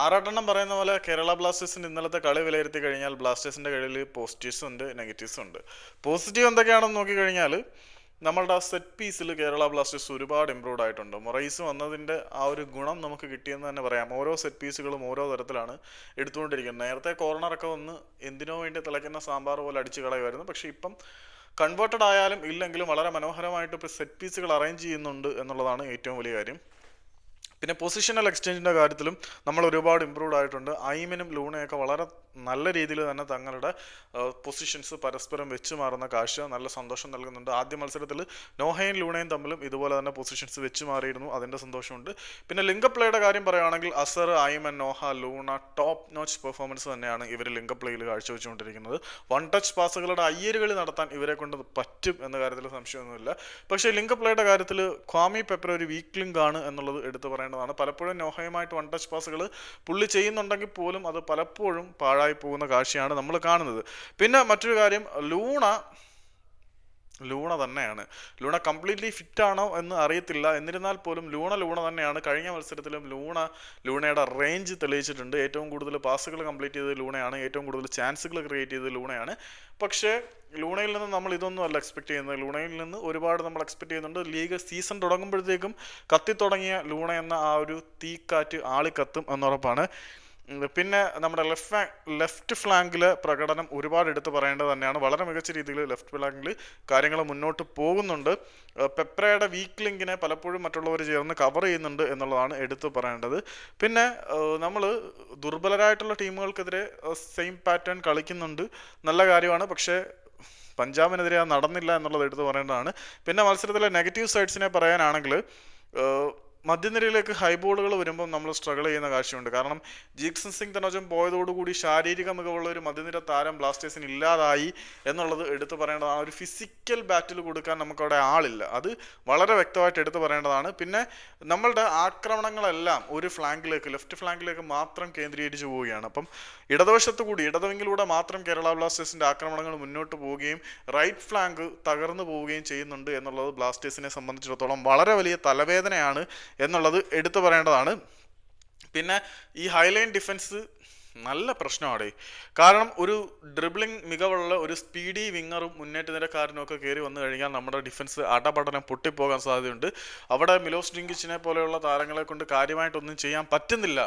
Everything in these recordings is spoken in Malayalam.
ആറാട്ടെണ്ണം പറയുന്ന പോലെ കേരള ബ്ലാസ്റ്റേഴ്സിന്റെ ഇന്നലത്തെ കളി വിലയിരുത്തി കഴിഞ്ഞാൽ ബ്ലാസ്റ്റേഴ്സിന്റെ കളിയിൽ പോസിറ്റീവ്സും ഉണ്ട് നെഗറ്റീവ്സും ഉണ്ട്. പോസിറ്റീവ് എന്തൊക്കെയാണെന്ന് നോക്കിക്കഴിഞ്ഞാൽ നമ്മളുടെ ആ സെറ്റ് പീസിൽ കേരള ബ്ലാസ്റ്റേഴ്സ് ഒരുപാട് ഇമ്പ്രൂവ് ആയിട്ടുണ്ട്. മൊറൈസ് വന്നതിന്റെ ആ ഒരു ഗുണം നമുക്ക് കിട്ടിയെന്ന് തന്നെ പറയാം. ഓരോ സെറ്റ് പീസുകളും ഓരോ തരത്തിലാണ് എടുത്തുകൊണ്ടിരിക്കുന്നത്. നേരത്തെ കോർണർ ഒക്കെ വന്ന് എന്തിനോ വേണ്ടി തിളയ്ക്കുന്ന സാമ്പാർ പോലെ അടിച്ച് കളയുമായിരുന്നു. പക്ഷേ ഇപ്പം കൺവേർട്ടഡ് ആയാലും ഇല്ലെങ്കിലും വളരെ മനോഹരമായിട്ട് ഇപ്പോൾ സെറ്റ് പീസുകൾ അറേഞ്ച് ചെയ്യുന്നുണ്ട് എന്നുള്ളതാണ് ഏറ്റവും വലിയ കാര്യം. പിന്നെ പൊസിഷണൽ എക്സ്ചേഞ്ചിന്റെ കാര്യത്തിലും നമ്മൾ ഒരുപാട് ഇമ്പ്രൂവ്ഡ് ആയിട്ടുണ്ട്. ഐമിനും ലൂണയൊക്കെ വളരെ നല്ല രീതിയിൽ തന്നെ തങ്ങളുടെ പൊസിഷൻസ് പരസ്പരം വെച്ച് മാറുന്ന കാഴ്ച നല്ല സന്തോഷം നൽകുന്നുണ്ട്. ആദ്യ മത്സരത്തിൽ നോഹയും ലൂണയും തമ്മിലും ഇതുപോലെ തന്നെ പൊസിഷൻസ് വെച്ച് മാറിയിരുന്നു. അതിന്റെ സന്തോഷമുണ്ട്. പിന്നെ ലിങ്കപ്ലേയുടെ കാര്യം പറയുകയാണെങ്കിൽ Azhar Aimen Noah Luna top notch performance തന്നെയാണ് ഇവർ ലിങ്കപ്ലേയിൽ കാഴ്ചവെച്ചുകൊണ്ടിരിക്കുന്നത്. വൺ ടച്ച് പാസുകളുടെ അയ്യരുകളി നടത്താൻ ഇവരെ കൊണ്ട് പറ്റും എന്ന കാര്യത്തിൽ സംശയമൊന്നുമില്ല. പക്ഷേ ലിങ്കപ്ലേയുടെ കാര്യത്തിൽ ക്വാമി പെപ്പർ ഒരു വീക്ക് ലിങ്ക് ആണ് എന്നുള്ളത് എടുത്തു പറയേണ്ടതാണ് പലപ്പോഴും നോഹയുമായിട്ട് വൺ ടച്ച് പാസുകൾ പുള്ളി ചെയ്യുന്നുണ്ടെങ്കിൽ പോലും അത് പലപ്പോഴും പാഴായി പോകുന്ന കാഴ്ചയാണ് നമ്മൾ കാണുന്നത്. പിന്നെ മറ്റൊരു കാര്യം ലൂണ ലൂണ തന്നെയാണ്. ലൂണ കംപ്ലീറ്റ്ലി ഫിറ്റ് ആണോ എന്ന് അറിയത്തില്ല. എന്നിരുന്നാൽ പോലും ലൂണ ലൂണ തന്നെയാണ്. കഴിഞ്ഞ മത്സരത്തിലും ലൂണ ലൂണയുടെ റേഞ്ച് തെളിയിച്ചിട്ടുണ്ട്. ഏറ്റവും കൂടുതൽ പാസുകൾ കംപ്ലീറ്റ് ചെയ്തത് ലൂണയാണ്. ഏറ്റവും കൂടുതൽ ചാൻസുകൾ ക്രിയേറ്റ് ചെയ്തത് ലൂണയാണ്. പക്ഷേ ലൂണയിൽ നിന്ന് നമ്മൾ ഇതൊന്നും അല്ല എക്സ്പെക്ട് ചെയ്യുന്നത്. ലൂണയിൽ നിന്ന് ഒരുപാട് നമ്മൾ എക്സ്പെക്ട് ചെയ്യുന്നുണ്ട്. ലീഗ് സീസൺ തുടങ്ങുമ്പോഴത്തേക്കും കത്തിത്തുടങ്ങിയ ലൂണ എന്ന ആ ഒരു തീക്കാറ്റ് ആളിക്കത്തും എന്നുറപ്പാണ് പിന്നെ നമ്മുടെ ലെഫ്റ്റ് ലെഫ്റ്റ് ഫ്ലാങ്കിലെ പ്രകടനം ഒരുപാട് എടുത്ത് പറയേണ്ടത് തന്നെയാണ്. വളരെ മികച്ച രീതിയിൽ ലെഫ്റ്റ് ഫ്ലാങ്കിൽ കാര്യങ്ങൾ മുന്നോട്ട് പോകുന്നുണ്ട്. പെപ്രയുടെ വീക്ക് ലിങ്കിനെ പലപ്പോഴും മറ്റുള്ളവർ ചേർന്ന് കവർ ചെയ്യുന്നുണ്ട് എന്നുള്ളതാണ് എടുത്തു പറയേണ്ടത്. പിന്നെ നമ്മൾ ദുർബലരായിട്ടുള്ള ടീമുകൾക്കെതിരെ സെയിം പാറ്റേൺ കളിക്കുന്നുണ്ട്. നല്ല കാര്യമാണ്. പക്ഷേ പഞ്ചാബിനെതിരെ അത് നടന്നില്ല എന്നുള്ളത് എടുത്തു പറയേണ്ടതാണ്. പിന്നെ മത്സരത്തിലെ നെഗറ്റീവ് സൈഡ്സിനെ പറയാനാണെങ്കിൽ മധ്യനിരയിലേക്ക് ഹൈ ബോളുകൾ വരുമ്പോൾ നമ്മൾ സ്ട്രഗിൾ ചെയ്യുന്ന കാഴ്ചയുണ്ട്. കാരണം ജീക്സൺ സിംഗ് തനോജം പോയതോടുകൂടി ശാരീരിക മികവുള്ള ഒരു മധ്യനിര താരം ബ്ലാസ്റ്റേഴ്സിന് ഇല്ലാതായി എന്നുള്ളത് എടുത്തു പറയേണ്ടതാണ്. ഒരു ഫിസിക്കൽ ബാറ്റിൽ കൊടുക്കാൻ നമുക്കവിടെ ആളില്ല. അത് വളരെ വ്യക്തമായിട്ട് എടുത്തു പറയേണ്ടതാണ്. പിന്നെ നമ്മളുടെ ആക്രമണങ്ങളെല്ലാം ഒരു ഫ്ലാങ്കിലേക്ക് ലെഫ്റ്റ് ഫ്ലാങ്കിലേക്ക് മാത്രം കേന്ദ്രീകരിച്ച് പോവുകയാണ്. അപ്പം ഇടതുവശത്ത് കൂടി ഇടതുവിങ്ങിലൂടെ മാത്രം കേരള ബ്ലാസ്റ്റേഴ്സിന്റെ ആക്രമണങ്ങൾ മുന്നോട്ട് പോവുകയും റൈറ്റ് ഫ്ലാങ്ക് തകർന്നു പോവുകയും ചെയ്യുന്നുണ്ട് എന്നുള്ളത് ബ്ലാസ്റ്റേഴ്സിനെ സംബന്ധിച്ചിടത്തോളം വളരെ വലിയ തലവേദനയാണ് എന്നുള്ളത് എടുത്തു പറയേണ്ടതാണ്. പിന്നെ ഈ ഹൈലൈൻ ഡിഫൻസ് നല്ല പ്രശ്നമാണ് കാരണം ഒരു ഡ്രിബ്ലിംഗ് മികവുള്ള ഒരു സ്പീഡി വിങ്ങറും മുന്നേറ്റ നിരക്കാരനും ഒക്കെ കയറി വന്നു കഴിഞ്ഞാൽ നമ്മുടെ ഡിഫൻസ് അടപടനം പൊട്ടിപ്പോകാൻ സാധ്യതയുണ്ട്. അവിടെ മിലോസ് ഡിങ്കിച്ചിനെ പോലെയുള്ള താരങ്ങളെ കൊണ്ട് കാര്യമായിട്ടൊന്നും ചെയ്യാൻ പറ്റുന്നില്ല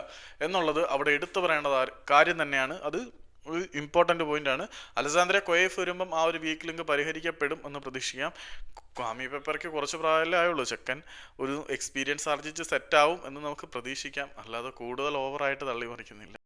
എന്നുള്ളത് അവിടെ എടുത്തു പറയേണ്ട കാര്യം തന്നെയാണ്. അത് ഒരു ഇമ്പോർട്ടന്റ് പോയിന്റാണ് അലസാന്ദ്ര കൊയേഫ് വരുമ്പം ആ ഒരു വീക്ക് ലിങ്ക് പരിഹരിക്കപ്പെടും എന്ന് പ്രതീക്ഷിക്കാം. ക്വാമി പേപ്പർക്ക് കുറച്ച് പ്രായമല്ലേ ആയുള്ളൂ. ചെക്കൻ ഒരു എക്സ്പീരിയൻസ് ആർജിച്ച് സെറ്റ് ആവും എന്ന് നമുക്ക് പ്രതീക്ഷിക്കാം. അല്ലാതെ കൂടുതൽ ഓവറായിട്ട് തള്ളി മറിക്കുന്നില്ല.